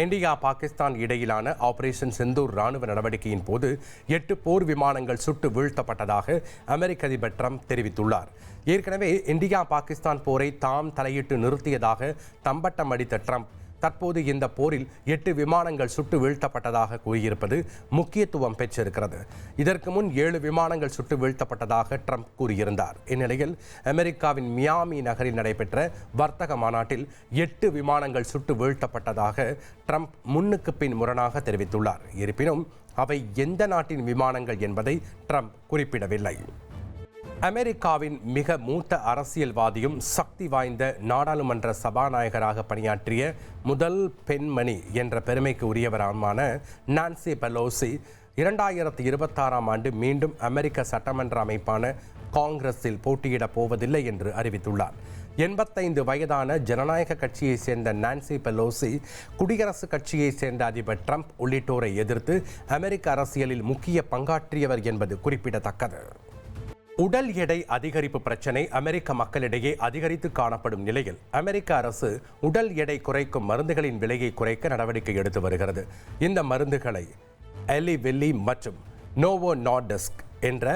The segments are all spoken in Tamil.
இந்தியா பாகிஸ்தான் இடையிலான ஆபரேஷன் செந்தூர் ராணுவ நடவடிக்கையின் போது எட்டு போர் விமானங்கள் சுட்டு வீழ்த்தப்பட்டதாக அமெரிக்க அதிபர் ட்ரம்ப் தெரிவித்துள்ளார். ஏற்கனவே இந்தியா பாகிஸ்தான் போரை தாம் தலையிட்டு நிறுத்தியதாக தம்பட்டம் அடித்த ட்ரம்ப் தற்போது இந்த போரில் எட்டு விமானங்கள் சுட்டு வீழ்த்தப்பட்டதாக கூறியிருப்பது முக்கியத்துவம் பெற்றிருக்கிறது. இதற்கு முன் ஏழு விமானங்கள் சுட்டு வீழ்த்தப்பட்டதாக ட்ரம்ப் கூறியிருந்தார். இந்நிலையில் அமெரிக்காவின் மியாமி நகரில் நடைபெற்ற வர்த்தக மாநாட்டில் எட்டு விமானங்கள் சுட்டு வீழ்த்தப்பட்டதாக ட்ரம்ப் முன்னுக்கு பின் முரணாக தெரிவித்துள்ளார். இருப்பினும் அவை எந்த நாட்டின் விமானங்கள் என்பதை ட்ரம்ப் குறிப்பிடவில்லை. அமெரிக்காவின் மிக மூத்த அரசியல்வாதியும் சக்தி வாய்ந்த நாடாளுமன்ற சபாநாயகராக பணியாற்றிய முதல் பெண்மணி என்ற பெருமைக்கு உரியவரான நான்சி பெலோசி இரண்டாயிரத்தி இருபத்தாறாம் ஆண்டு மீண்டும் அமெரிக்க சட்டமன்ற அமைப்பான காங்கிரஸில் போட்டியிடப் போவதில்லை என்று அறிவித்துள்ளார். எண்பத்தைந்து வயதான ஜனநாயக கட்சியைச் சேர்ந்த நான்சி பெலோசி குடியரசுக் கட்சியைச் சேர்ந்த அதிபர் ட்ரம்ப் உள்ளிட்டோரை எதிர்த்து அமெரிக்க அரசியலில் முக்கிய பங்காற்றியவர் என்பது குறிப்பிடத்தக்கது. உடல் எடை அதிகரிப்பு பிரச்சினை அமெரிக்க மக்களிடையே அதிகரித்து காணப்படும் நிலையில் அமெரிக்க அரசு உடல் எடை குறைக்கும் மருந்துகளின் விலையை குறைக்க நடவடிக்கை எடுத்து வருகிறது. இந்த மருந்துகளை எலி வெல்லி மற்றும் நோவோ நார்டஸ்க் என்ற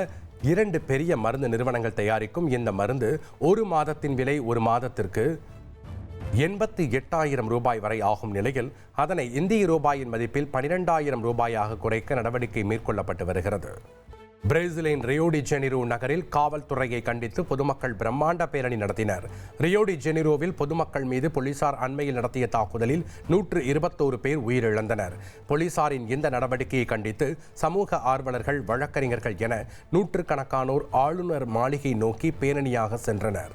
இரண்டு பெரிய மருந்து நிறுவனங்கள் தயாரிக்கும். இந்த மருந்து ஒரு மாதத்தின் விலை ஒரு மாதத்திற்கு எண்பத்தி எட்டாயிரம் ரூபாய் வரை ஆகும் நிலையில் அதனை இந்திய ரூபாயின் மதிப்பில் பனிரெண்டாயிரம் ரூபாயாக குறைக்க நடவடிக்கை மேற்கொள்ளப்பட்டு வருகிறது. பிரேசிலின் ரியோடி ஜெனிரோ நகரில் காவல்துறையை கண்டித்து பொதுமக்கள் பிரம்மாண்ட பேரணி நடத்தினர். ரியோடி ஜெனிரோவில் பொதுமக்கள் மீது போலீசார் அண்மையில் நடத்திய தாக்குதலில் நூற்று இருபத்தோரு பேர் உயிரிழந்தனர். போலீசாரின் இந்த நடவடிக்கையை கண்டித்து சமூக ஆர்வலர்கள் வழக்கறிஞர்கள் என நூற்றுக்கணக்கானோர் ஆளுநர் மாளிகை நோக்கி பேரணியாக சென்றனர்.